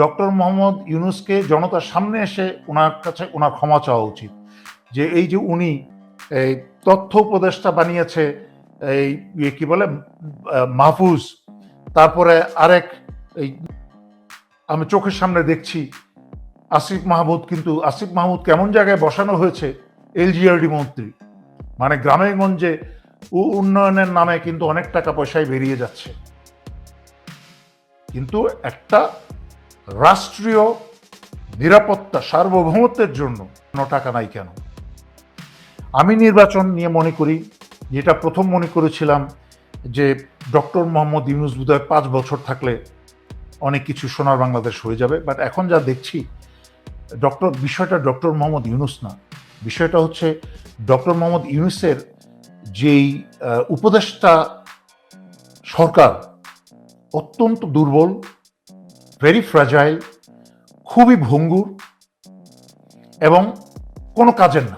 Doctor Mohammad ইউনুসকে জনতার সামনে এসে ওনার কাছে ওনার ক্ষমা চাওয়া উচিত। যে এই যে উনি এই তথ্য উপদেষ্টা বানিয়েছে, এই ইয়ে কি বলে, মাহফুজ, তারপরে আরেক এই আমি চোখের সামনে দেখছি, আসিফ মাহমুদ, কিন্তু আসিফ মাহমুদ কেমন জায়গায় বসানো হয়েছে? এলজিআরডি মন্ত্রী। মানে গ্রামে গঞ্জে উন্নয়নের নামে কিন্তু অনেক টাকা পয়সায় বেরিয়ে যাচ্ছে। কিন্তু একটা রাষ্ট্রীয় নিরাপত্তা সার্বভৌমত্বের জন্য কোনো টাকা নাই কেন? আমি নির্বাচন নিয়ে মনে করি, যেটা প্রথম মনে করেছিলাম যে ডক্টর মোহাম্মদ ইউনুস বোধহয় পাঁচ বছর থাকলে অনেক কিছু সোনার বাংলাদেশ হয়ে যাবে বাট এখন যা দেখছি, ডক্টর, বিষয়টা ডক্টর মোহাম্মদ ইউনুস না। বিষয়টা হচ্ছে ডক্টর মোহাম্মদ ইউনুসের যেই উপদেষ্টা সরকার অত্যন্ত দুর্বল ভেরি ফ্রাজাইল খুবই ভঙ্গুর এবং কোনো কাজের না।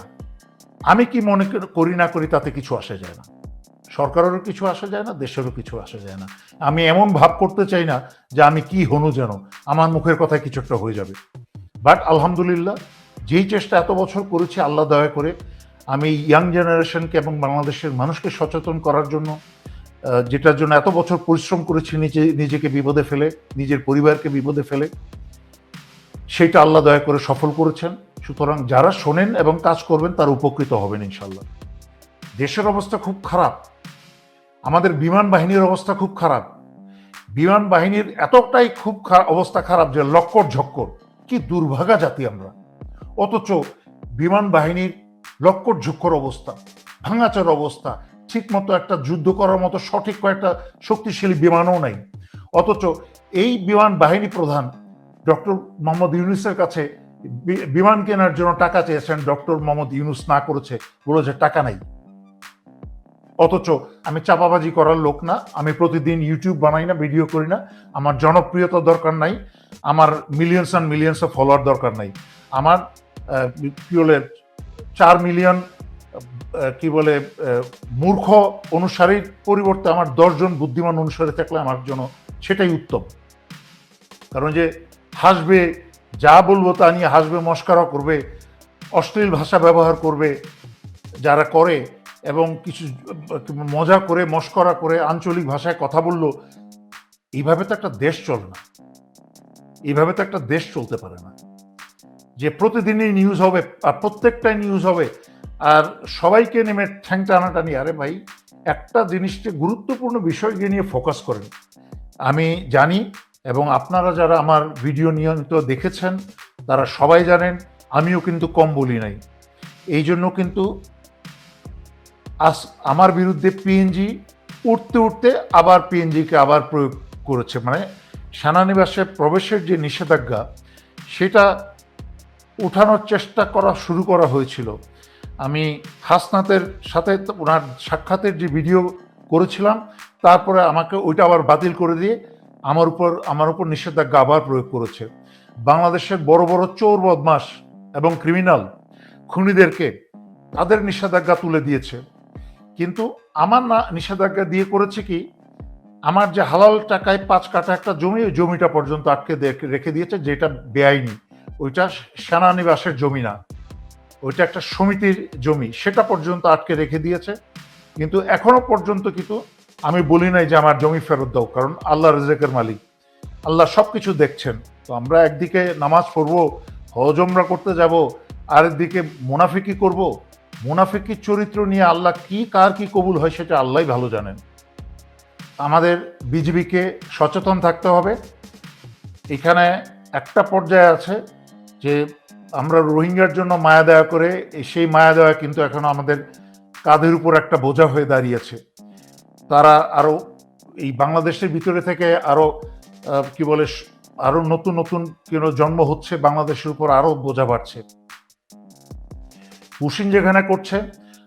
আমি কি মনে কর- না করি তাতে কিছু আসে যায় না। সরকারেরও কিছু আসা যায় না, দেশেরও কিছু আসা যায় না। আমি এমন ভাব করতে চাই না যে আমি কি হনু যেন, আমার মুখের কথায় কিছু একটা হয়ে যাবে। বাট আলহামদুলিল্লাহ, যেই চেষ্টা এত বছর করেছি, আল্লাহ দয়া করে, আমি ইয়াং জেনারেশনকে এবং বাংলাদেশের মানুষকে সচেতন করার জন্য যেটার জন্য এত বছর পরিশ্রম করেছি নিজে, নিজেকে বিপদে ফেলে, নিজের পরিবারকে বিপদে ফেলে, সেটা আল্লাহ দয়া করে সফল করেছেন। সুতরাং যারা শোনেন এবং কাজ করবেন, তার উপকৃত হবেন ইনশাল্লাহ দেশের অবস্থা খুব খারাপ। আমাদের বিমান বাহিনীর অবস্থা খুব খারাপ। বিমান বাহিনীর এতটাই খুব অবস্থা খারাপ যে লক্কর ঝক্কর। কি দুর্ভাগা জাতি আমরা। অথচ বিমান বাহিনীর লক্কর ঝক্কর অবস্থা, ভাঙাচোর অবস্থা ঠিক মতো একটা যুদ্ধ করার মতো সঠিক কয়েকটা শক্তিশালী বিমানও নাই। অথচ এই বিমান বাহিনী প্রধান ডক্টর মোহাম্মদ ইউনুসের কাছে বিমান কেনার জন্য টাকা চেয়েছেন ডক্টর মোহাম্মদ ইউনুস না করেছে বলেছে টাকা নাই। অথচ আমি চাপাবাজি করার লোক না, আমি প্রতিদিন ইউটিউব বানাই না, ভিডিও করি না, আমার জনপ্রিয়তা দরকার নাই, আমার millions and millions of follower দরকার নাই। আমার বলে চার মিলিয়ন কি বলে মূর্খ অনুসারীর পরিবর্তে আমার দশজন বুদ্ধিমান অনুসারী থাকলে আমার জন্য সেটাই উত্তম। কারণ যে হাসবে, যা বলব তা নিয়ে হাসবে, মস্কারা করবে, অশ্লীল ভাষা ব্যবহার করবে যারা করে এবং কিছু মজা করে, মস্করা করে, আঞ্চলিক ভাষায় কথা বলল, এইভাবে তো একটা দেশ চলে না। এইভাবে তো একটা দেশ চলতে পারে না। যে প্রতিদিনই নিউজ হবে, আর প্রত্যেকটাই নিউজ হবে আর সবাইকে নেমে ঠ্যাং টানাটানি আরে ভাই, একটা জিনিসকে গুরুত্বপূর্ণ বিষয়কে নিয়ে ফোকাস করেন। আমি জানি এবং আপনারা যারা আমার ভিডিও নিয়মিত দেখেছেন, তারা সবাই জানেন, আমিও কিন্তু কম বলি নাই। এই জন্য কিন্তু আস, আমার বিরুদ্ধে পিএনজি উঠতে উঠতে আবার পিএনজিকে আবার প্রয়োগ করেছে। মানে সেনানিবাসে প্রবেশের যে নিষেধাজ্ঞা, সেটা উঠানোর চেষ্টা করা, শুরু করা হয়েছিল। আমি হাসনাতের সাথে ওনার সাক্ষাতের যে ভিডিও করেছিলাম, তারপরে আমাকে ওইটা আবার বাতিল করে দিয়ে আমার উপর আমার উপর নিষেধাজ্ঞা আবার প্রয়োগ করেছে। বাংলাদেশের বড় বড় চোর বদমাস এবং ক্রিমিনাল খুনিদেরকে তাদের নিষেধাজ্ঞা তুলে দিয়েছে। কিন্তু আমার না নিষেধাজ্ঞা দিয়ে করেছে কি, আমার যে হালাল টাকায় পাঁচ কাঠা একটা জমি, ওই জমিটা পর্যন্ত আটকে রেখে দিয়েছে, যেটা বেআইনি। ওইটা সেনানিবাসের জমি না। ওইটা একটা সমিতির জমি, সেটা পর্যন্ত আটকে রেখে দিয়েছে। কিন্তু এখনও পর্যন্ত কিন্তু আমি বলি নাই যে আমার জমি ফেরত দাও, কারণ আল্লাহ রেজেকের মালিক। আল্লাহ সব কিছু দেখছেন। তো আমরা একদিকে নামাজ পড়ব হজমরা করতে যাব, আরেকদিকে মুনাফিকি করব। মুনাফিকি চরিত্র নিয়ে আল্লাহ কি, কার কি কবুল হয় সেটা আল্লাহই ভালো জানেন। আমাদের বিজিবিকে সচেতন থাকতে হবে। এখানে একটা পর্যায়ে আছে যে আমরা রোহিঙ্গার জন্য মায়া দেওয়া করে সেই মায়া দেওয়া কিন্তু এখন আমাদের কাঁধের উপর একটা বোঝা হয়ে দাঁড়িয়েছে। তারা আরও এই বাংলাদেশের ভিতরে থেকে আরও আহ, কি বলে আরও নতুন নতুন কেন জন্ম হচ্ছে বাংলাদেশের উপর আরও বোঝা বাড়ছে। পুশিন যেখানে করছে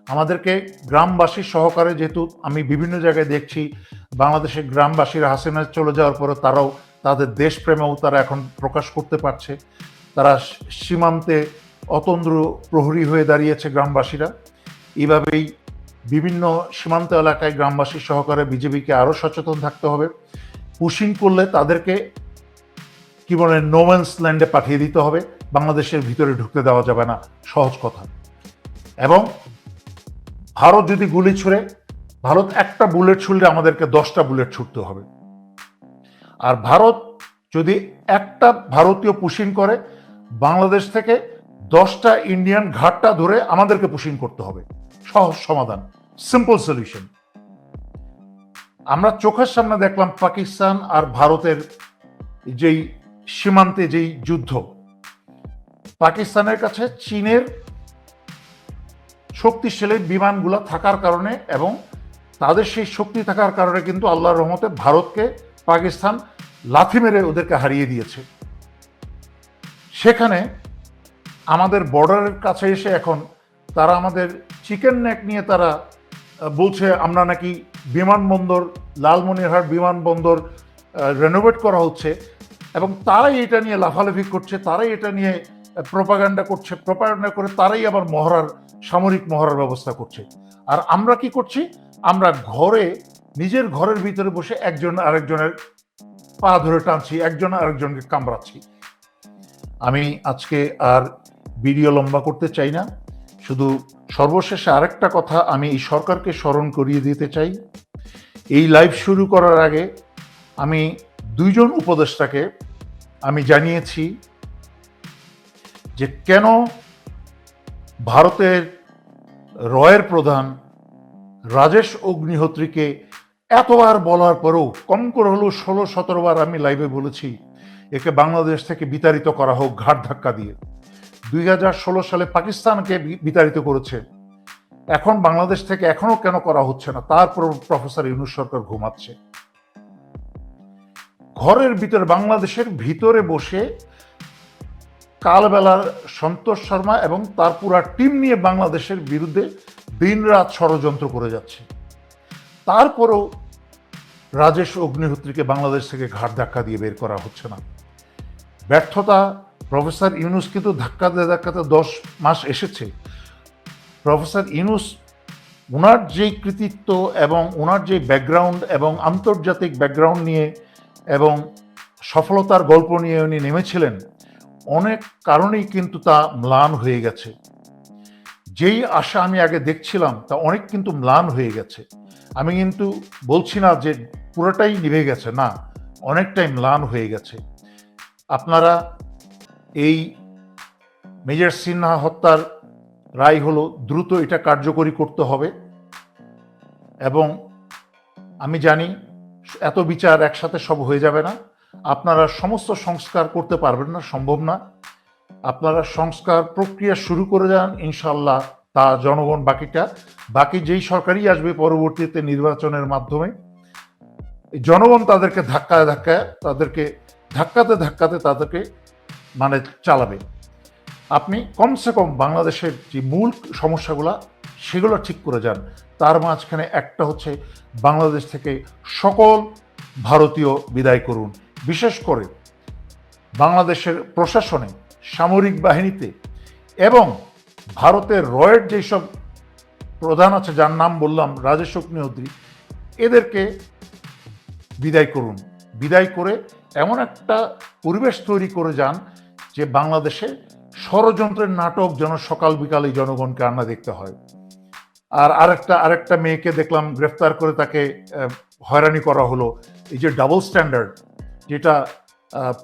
আমাদেরকে গ্রামবাসীর সহকারে যেহেতু আমি বিভিন্ন জায়গায় দেখছি বাংলাদেশের গ্রামবাসীরা হাসিনা চলে যাওয়ার পরে তারাও তাদের দেশপ্রেমেও তারা এখন প্রকাশ করতে পারছে। তারা সীমান্তে অতন্দ্র প্রহরী হয়ে দাঁড়িয়েছে গ্রামবাসীরা। এইভাবেই বিভিন্ন সীমান্ত এলাকায় গ্রামবাসীর সহকারে বিজেপিকে আরও সচেতন থাকতে হবে। পুশিং করলে তাদেরকে কি বলে নোম্যান্স ল্যান্ডে পাঠিয়ে দিতে হবে। বাংলাদেশের ভিতরে ঢুকতে দেওয়া যাবে না। সহজ কথা। এবং ভারত যদি গুলি ছুঁড়ে, ভারত একটা বুলেট ছুড়লে আমাদেরকে দশটা বুলেট ছুটতে হবে। আর ভারত যদি একটা ভারতীয় পুশিং করে বাংলাদেশ থেকে দশটা ইন্ডিয়ান ঘাটটা ধরে আমাদেরকে পুশিং করতে হবে। সহজ সমাধান সিম্পল সলিউশন আমরা চোখের সামনে দেখলাম পাকিস্তান আর ভারতের যেই সীমান্তে যেই যুদ্ধ। পাকিস্তানের কাছে চীনের শক্তিশালী বিমানগুলো থাকার কারণে এবং তাদের সেই শক্তি থাকার কারণে কিন্তু আল্লাহর রহমতে ভারতকে পাকিস্তান লাথি মেরে ওদেরকে হারিয়ে দিয়েছে। সেখানে আমাদের বর্ডারের কাছে এসে এখন তারা আমাদের চিকেন নেক নিয়ে তারা বলছে, আমরা নাকি বিমানবন্দর, লালমনিরহাট বিমানবন্দর রেনোভেট করা হচ্ছে। এবং তারাই এটা নিয়ে লাফালাফি করছে, তারাই এটা নিয়ে প্রপাগান্ডা করছে প্রপাগান্ডা করে তারাই আবার মহড়ার, সামরিক মহড়ার ব্যবস্থা করছে। আর আমরা কি করছি? আমরা ঘরে, নিজের ঘরের ভিতরে বসে একজন আরেকজনের পা ধরে টানছি, একজন আরেকজনকে কামড়াচ্ছি। আমি আজকে আর ভিডিও লম্বা করতে চাই না। শুধু সর্বশেষে আরেকটা কথা আমি এই সরকারকে স্মরণ করিয়ে দিতে চাই। এই লাইভ শুরু করার আগে আমি দুইজন উপদেষ্টাকে আমি জানিয়েছি যে কেন ভারতের রয়ের প্রধান রাজেশ অগ্নিহোত্রীকে এতবার বলার পরেও কম করে হলেও ষোলো সতেরো বার আমি লাইভে বলেছি। একে বাংলাদেশ থেকে বিতাড়িত করা হোক, ঘাট ধাক্কা দিয়ে। দুই হাজার ষোলো সালে পাকিস্তানকে বিতাড়িত করেছে। এখন বাংলাদেশ থেকে এখনও কেন করা হচ্ছে না? তারপর প্রফেসর ইউনুস সরকার ঘুমাচ্ছে। ঘরের ভিতরে, বাংলাদেশের ভিতরে বসে কালবেলার সন্তোষ শর্মা এবং তার পুরা টিম নিয়ে বাংলাদেশের বিরুদ্ধে দিনরাত ষড়যন্ত্র করে যাচ্ছে। তারপরও রাজেশ অগ্নিহোত্রীকে বাংলাদেশ থেকে ঘাট ধাক্কা দিয়ে বের করা হচ্ছে না। ব্যর্থতা, প্রফেসর ইউনুস কিন্তু ধাক্কা ধাক্কাতে ধাক্কাতে দশ মাস এসেছে। প্রফেসর ইউনুস ওনার যেই কৃতিত্ব এবং ওনার যে ব্যাকগ্রাউন্ড এবং আন্তর্জাতিক ব্যাকগ্রাউন্ড নিয়ে এবং সফলতার গল্প নিয়ে উনি নেমেছিলেন, অনেক কারণেই কিন্তু তা ম্লান হয়ে গেছে। যেই আশা আমি আগে দেখছিলাম, তা অনেক কিন্তু ম্লান হয়ে গেছে। আমি কিন্তু বলছি না যে পুরোটাই নিভে গেছে, না, অনেকটাই ম্লান হয়ে গেছে। আপনারা এই মেজর সিনহা হত্যার রায় হলো দ্রুত এটা কার্যকরী করতে হবে। এবং আমি জানি এত বিচার একসাথে সব হয়ে যাবে না। আপনারা সমস্ত সংস্কার করতে পারবেন না, সম্ভব না। আপনারা সংস্কার প্রক্রিয়া শুরু করে যান ইনশাল্লাহ তা জনগণ বাকিটা। বাকি যেই সরকারই আসবে পরবর্তীতে নির্বাচনের মাধ্যমে, জনগণ তাদেরকে ধাক্কায় ধাক্কায় তাদেরকে ধাক্কাতে ধাক্কাতে তাদেরকে মানে চালাবে। আপনি কমসে কম বাংলাদেশের যে মূল সমস্যাগুলো, সেগুলো ঠিক করে যান। তার মাঝখানে একটা হচ্ছে বাংলাদেশ থেকে সকল ভারতীয় বিদায় করুন। বিশেষ করে বাংলাদেশের প্রশাসনে, সামরিক বাহিনীতে এবং ভারতের রয়ের যেসব প্রধান আছে, যার নাম বললাম, রাজেশ অগ্নিহোত্রী, এদেরকে বিদায় করুন। বিদায় করে এমন একটা পরিবেশ তৈরি করে যান যে বাংলাদেশে ষড়যন্ত্রের নাটক যেন সকাল বিকালে জনগণকে আনা দেখতে হয়। আর আরেকটা আরেকটা মেয়েকে দেখলাম গ্রেফতার করে তাকে হয়রানি করা হলো। এই যে ডাবল স্ট্যান্ডার্ড যেটা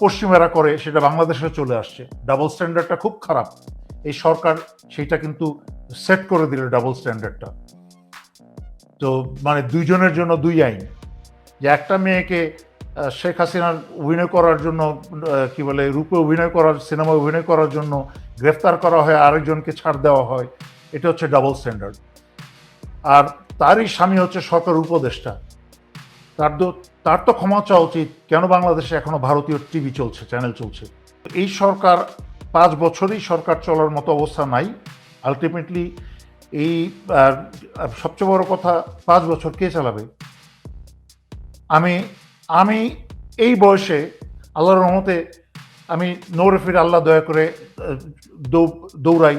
পশ্চিমেরা করে, সেটা বাংলাদেশে চলে আসছে। ডাবল স্ট্যান্ডার্ডটা খুব খারাপ। এই সরকার সেটা কিন্তু সেট করে দিল ডাবল স্ট্যান্ডার্ডটা তো মানে দুইজনের জন্য দুই আইন। যে একটা মেয়েকে শেখ হাসিনার অভিনয় করার জন্য কি বলে, রূপে অভিনয় করার সিনেমা অভিনয় করার জন্য গ্রেফতার করা হয়, আরেকজনকে ছাড় দেওয়া হয়, এটা হচ্ছে ডাবল স্ট্যান্ডার্ড আর তারই স্বামী হচ্ছে সরকার উপদেষ্টা। তার তো তার তো ক্ষমা চাওয়া উচিত, কেন বাংলাদেশে এখনও ভারতীয় টিভি চলছে, চ্যানেল চলছে? এই সরকার, পাঁচ বছরই সরকার চলার মতো অবস্থা নাই। আলটিমেটলি এই সবচেয়ে বড় কথা, পাঁচ বছর কে চালাবে? আমি আমি এই বয়সে আল্লাহর রহমতে আমি নৌরে ফিরে আল্লাহ দয়া করে দৌড়াই,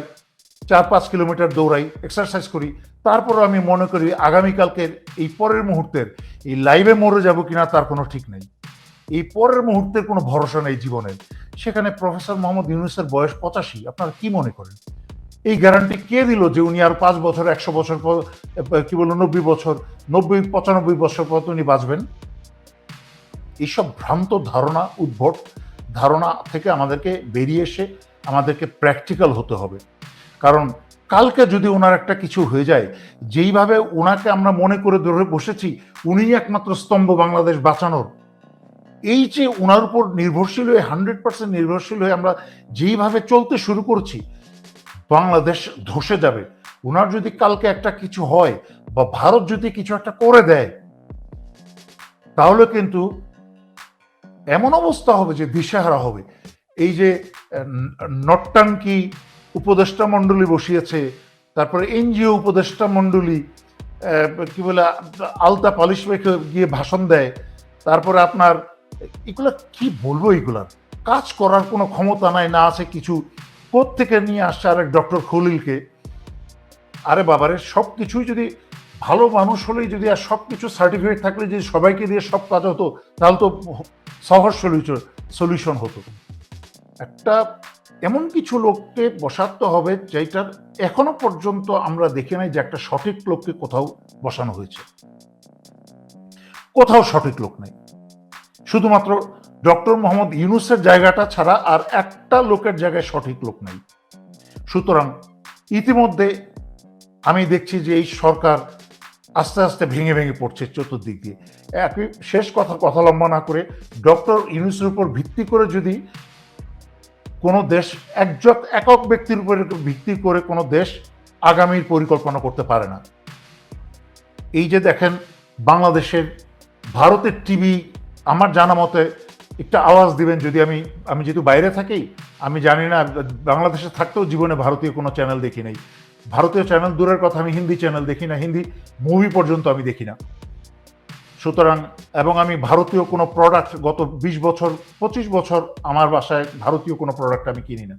চার পাঁচ কিলোমিটার দৌড়াই এক্সারসাইজ করি। তারপরও আমি মনে করি আগামীকালকের এই পরের মুহূর্তের, এই লাইভে মরে যাব কিনা তার কোনো ঠিক নেই। এই পরের মুহূর্তের কোনো ভরসা নেই জীবনের সেখানে প্রফেসর মোহাম্মদ ইউনুসের বয়স পঁচাশি। আপনারা কি মনে করেন? এই গ্যারান্টি কে দিল যে উনি আর পাঁচ বছর, একশো বছর পর কি বলব নব্বই বছর, নব্বই, পঁচানব্বই বছর পর উনি বাঁচবেন? এইসব ভ্রান্ত ধারণা, উদ্ভট ধারণা থেকে আমাদেরকে বেরিয়ে এসে আমাদেরকে প্র্যাকটিক্যাল হতে হবে। কারণ কালকে যদি ওনার একটা কিছু হয়ে যায়, যেইভাবে ওনাকে আমরা মনে করে ধরে বসেছি, উনিই একমাত্র স্তম্ভ বাংলাদেশ বাঁচানোর। এই যে ওনার উপর নির্ভরশীল হয়ে হান্ড্রেড পার্সেন্ট নির্ভরশীল হয়ে আমরা যেইভাবে চলতে শুরু করছি, বাংলাদেশ ধসে যাবে। ওনার যদি কালকে একটা কিছু হয় বা ভারত যদি কিছু একটা করে দেয়, তাহলে কিন্তু এমন অবস্থা হবে যে দিশেহারা হবে। এই যে নট্টাঙ্কি উপদেষ্টা মণ্ডলী বসিয়েছে, তারপরে এনজিও উপদেষ্টা মণ্ডলী কি বলে, আলতা পালিশ রেখে গিয়ে ভাষণ দেয়, তারপরে আপনার, এগুলো কি বলব এগুলার কাজ করার কোনো ক্ষমতা নাই, না আছে কিছু। থেকে নিয়ে আসছে আরেক ডক্টর খলিলকে? আরে বাবারে সব কিছুই যদি ভালো মানুষ হলেই যদি আর সব কিছু সার্টিফিকেট থাকলে যদি সবাইকে দিয়ে সব কাজ হতো, তাহলে তো সহজ সলিউশন সলিউশন হতো। একটা এমন কিছু লোককে বসাতে হবে যেটার এখনও পর্যন্ত আমরা দেখি নাই যে একটা সঠিক লোককে কোথাও বসানো হয়েছে। কোথাও সঠিক লোক নেই। শুধুমাত্র ডক্টর মোহাম্মদ ইউনুসের জায়গাটা ছাড়া আর একটা লোকের জায়গায় সঠিক লোক নেই। সুতরাং ইতিমধ্যে আমি দেখছি যে এই সরকার আস্তে আস্তে ভেঙে ভেঙে পড়ছে চতুর্দিক দিয়ে। একই শেষ কথা কথা লম্বা না করে ডক্টর ইউনুসের উপর ভিত্তি করে যদি কোনো দেশ একজক একক ব্যক্তির উপর ভিত্তি করে কোনো দেশ আগামীর পরিকল্পনা করতে পারে না। এই যে দেখেন বাংলাদেশের ভারতের টিভি, আমার জানা মতে একটা আওয়াজ দিবেন, যদি আমি আমি যেহেতু বাইরে থাকি, আমি জানি না, বাংলাদেশে থাকতেও জীবনে ভারতীয় কোনো চ্যানেল দেখি নাই। ভারতীয় চ্যানেল দূরের কথা আমি হিন্দি চ্যানেল দেখি না, হিন্দি মুভি পর্যন্ত আমি দেখি না। সুতরাং, এবং আমি ভারতীয় কোনো প্রোডাক্ট গত বিশ বছর, পঁচিশ বছর আমার বাসায় ভারতীয় কোনো প্রোডাক্ট আমি কিনি না।